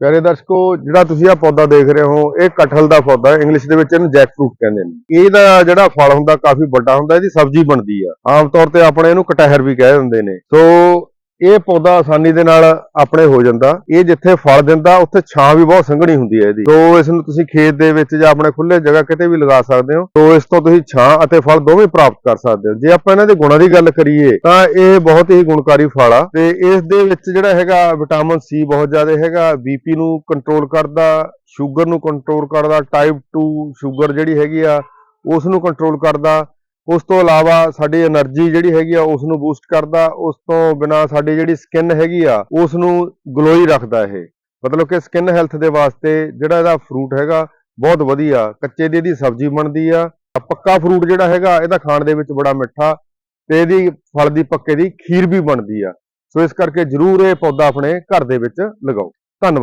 ਪਿਆਰੇ ਦਰਸ਼ਕੋ, ਜਿਹੜਾ ਤੁਸੀਂ ਆ ਪੌਦਾ ਦੇਖ ਰਹੇ ਹੋ, ਇਹ ਕਟਹਲ ਦਾ ਪੌਦਾ ਹੈ ਇੰਗਲਿਸ਼ ਦੇ ਵਿੱਚ ਇਹਨੂੰ ਜੈਕ ਫਰੂਟ ਕਹਿੰਦੇ ਨੇ। ਇਹਦਾ ਜਿਹੜਾ ਫਲ ਹੁੰਦਾ, ਕਾਫੀ ਵੱਡਾ ਹੁੰਦਾ, ਇਹਦੀ ਸਬਜ਼ੀ ਬਣਦੀ ਆ। ਆਮ ਤੌਰ ਤੇ ਆਪਣੇ ਇਹਨੂੰ ਕਟਹਿਰ ਵੀ ਕਹਿ ਦਿੰਦੇ ਨੇ। ਸੋ ਇਹ ਪੌਦਾ ਆਸਾਨੀ ਦੇ ਨਾਲ ਆਪਣੇ ਹੋ ਜਾਂਦਾ। ਇਹ ਜਿੱਥੇ ਫਲ ਦਿੰਦਾ, ਉੱਥੇ ਛਾਂ ਵੀ ਬਹੁਤ ਸੰਘਣੀ ਹੁੰਦੀ ਹੈ ਇਹਦੀ। ਸੋ ਇਸ ਨੂੰ ਤੁਸੀਂ ਖੇਤ ਦੇ ਵਿੱਚ ਜਾਂ ਆਪਣੇ ਖੁੱਲੇ ਜਗ੍ਹਾ ਕਿਤੇ ਵੀ ਲਗਾ ਸਕਦੇ ਹੋ। ਸੋ ਇਸ ਤੋਂ ਤੁਸੀਂ ਛਾਂ ਅਤੇ ਫਲ ਦੋਵੇਂ ਪ੍ਰਾਪਤ ਕਰ ਸਕਦੇ ਹੋ। ਜੇ ਆਪਾਂ ਇਹਨਾਂ ਦੇ ਗੁਣਾਂ ਦੀ ਗੱਲ ਕਰੀਏ, ਤਾਂ ਇਹ ਬਹੁਤ ਹੀ ਗੁਣਕਾਰੀ ਫਲ ਆ। ਤੇ ਇਸ ਦੇ ਵਿੱਚ ਜਿਹੜਾ ਹੈਗਾ ਵਿਟਾਮਿਨ ਸੀ ਬਹੁਤ ਜ਼ਿਆਦਾ ਹੈਗਾ ਬੀਪੀ ਨੂੰ ਕੰਟਰੋਲ ਕਰਦਾ ਸ਼ੂਗਰ ਨੂੰ ਕੰਟਰੋਲ ਕਰਦਾ ਟਾਈਪ 2 ਸ਼ੂਗਰ ਜਿਹੜੀ ਹੈਗੀ ਆ, ਉਸ ਨੂੰ ਕੰਟਰੋਲ ਕਰਦਾ। ਉਸ ਤੋਂ ਇਲਾਵਾ ਸਾਡੀ એનર્ਜੀ ਜਿਹੜੀ ਹੈਗੀ ਆ ਉਸ ਨੂੰ ਬੂਸਟ ਕਰਦਾ, ਉਸ ਤੋਂ ਬਿਨਾ ਸਾਡੀ ਜਿਹੜੀ ਸਕਿਨ ਹੈਗੀ ਆ ਉਸ ਨੂੰ ਗਲੋਈ ਰੱਖਦਾ ਇਹ। ਮਤਲਬ ਕਿ ਸਕਿਨ ਹੈਲਥ ਦੇ ਵਾਸਤੇ ਜਿਹੜਾ ਇਹਦਾ ਫਰੂਟ ਹੈਗਾ, ਬਹੁਤ ਵਧੀਆ। ਕੱਚੇ ਦੀ ਇਹਦੀ ਸਬਜ਼ੀ ਬਣਦੀ ਆ। ਪੱਕਾ ਫਰੂਟ ਜਿਹੜਾ ਹੈਗਾ ਇਹਦਾ ਖਾਣ ਦੇ ਵਿੱਚ ਬੜਾ ਮਿੱਠਾ। ਤੇ ਇਹਦੀ ਫਲ ਦੀ ਪੱਕੇ ਦੀ ਖੀਰ ਵੀ ਬਣਦੀ ਆ। ਸੋ ਇਸ ਕਰਕੇ ਜ਼ਰੂਰ ਇਹ ਪੌਦਾ ਆਪਣੇ ਘਰ ਦੇ ਵਿੱਚ ਲਗਾਓ।